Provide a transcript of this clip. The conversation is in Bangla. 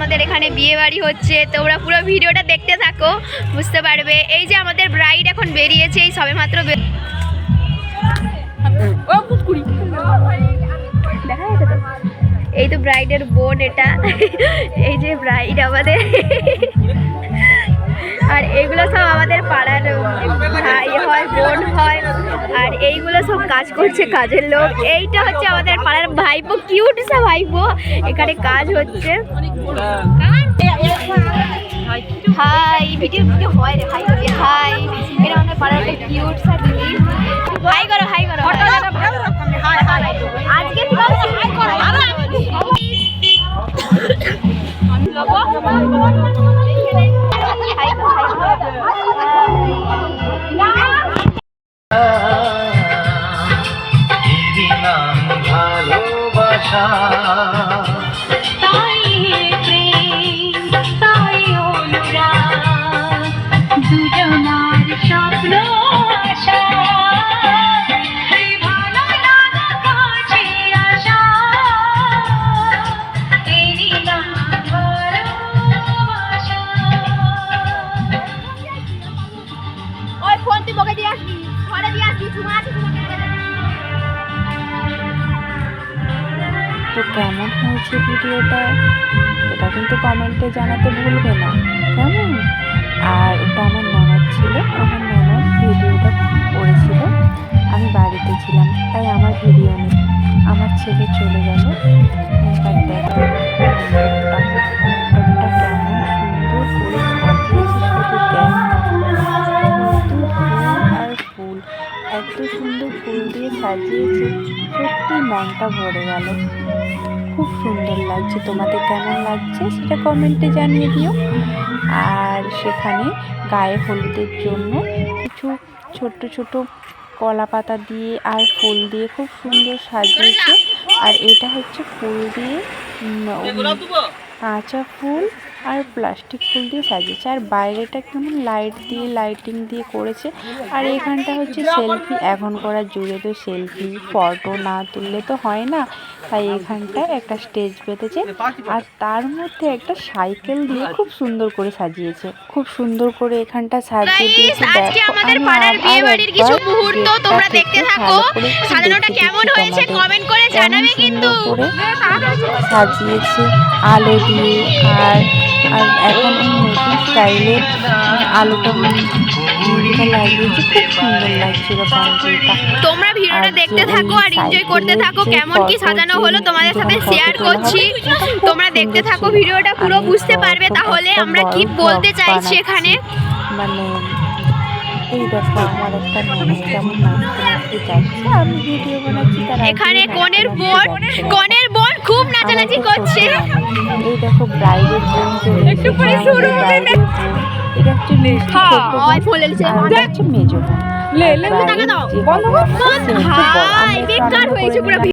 আমাদের এখানে বিয়ে বাড়ি হচ্ছে, তোমরা পুরো ভিডিওটা দেখতে থাকো, বুঝতে পারবে? এই যে আমাদের ব্রাইড এখন বেরিয়েছে, এই সবেমাত্র বে- দেখা যাচ্ছে তো? এই তো ব্রাইডের বোন এটা। এই যে ব্রাইড আমাদের। আর এইগুলো সব আমাদের পাড়ার এইগুলো সব কাজ করছে কাজের লোক। এইটা হচ্ছে আমাদের পাড়ার ভাইপো কিউট সা ভাইপো। এখানে কাজ হচ্ছে। হাই ভিডিও ভিডিও হয় রে হাই হাই এটা আমাদের পাড়ার একটা কিউট সা দিদি। হাই করো হাই করো। আজকে হাই করো। হাই ভালোবাসা তো কেমন হয়েছে ভিডিওটা? এটা কিন্তু কমেন্টে জানাতে ভুলবে না, কেমন? আর এটা আমার ননদ ছিল, আমার ননদ ভিডিওটা করেছিল। আমি বাড়িতে ছিলাম, তাই আমার ভিডিও নেই। আমার ছেলে চলে গেল। এবার দেখো এত সুন্দর ফুল দিয়ে সাজিয়েছে। মনটা ভরে গেল। খুব সুন্দর লাগছে। তোমাদের কেমন লাগছে সেটা কমেন্টে জানিয়ে দিও। আর সেখানে গায়ে হলুদের জন্য কিছু ছোট্ট ছোট কলা পাতা দিয়ে আর ফুল দিয়ে খুব সুন্দর সাজিয়েছে। আর এটা হচ্ছে ফুল দিয়ে কাঁচা ফুল। আর প্লাস্টিক ফুল দিয়ে সাজিয়েছে। আর বাইরেটা কেমন লাইট দিয়ে লাইটিং দিয়ে করেছে। আর এখানটা হচ্ছে সেলফি এখন করার যুগে তো সেলফি ফটো না তুললে তো হয় না। তাই এখানটায় একটা স্টেজ পেতেছে আর তার মধ্যে একটা সাইকেল দিয়ে খুব সুন্দর করে সাজিয়েছে। খুব সুন্দর করে এখানটা সাজিয়ে দিয়েছে। আজকে আমাদের পাড়ার আর- বিয়ে আর বাড়ির কিছু মুহূর্ত গেটটা তোমরা দেখতে থাকো। সাজানোটা কেমন হয়েছে কমেন্ট করে জানাবে কিন্তু। সুন্দর করে সাজিয়েছে আলো দিয়ে আর আর এখন এই নতুন স্টাইলের আলোটা মুড়িটা লাগিয়েছে খুব সুন্দর লাগছিল পাঞ্জিটা তোমরা ভিডিওটা দেখতে থাকো আর এনজয় করতে থাকো কেমন কি সাজানো হলো তোমাদের সাথে শেয়ার করছি। তোমরা দেখতে থাকো ভিডিওটা পুরো বুঝতে পারবে তাহলে আমরা কি বলতে চাইছি এখানে? মানে এখানে কনের বোন কনের বোন খুব নাচানাচি করছে। এই দেখো ব্রাইডের বোন চলে একটু পরে শুরু হবে। এটা একটু হ্যাঁ, মেজো লে, লে, টাকা দাও। বন্ধ কর। একটু বেকার হয়েছে পুরো।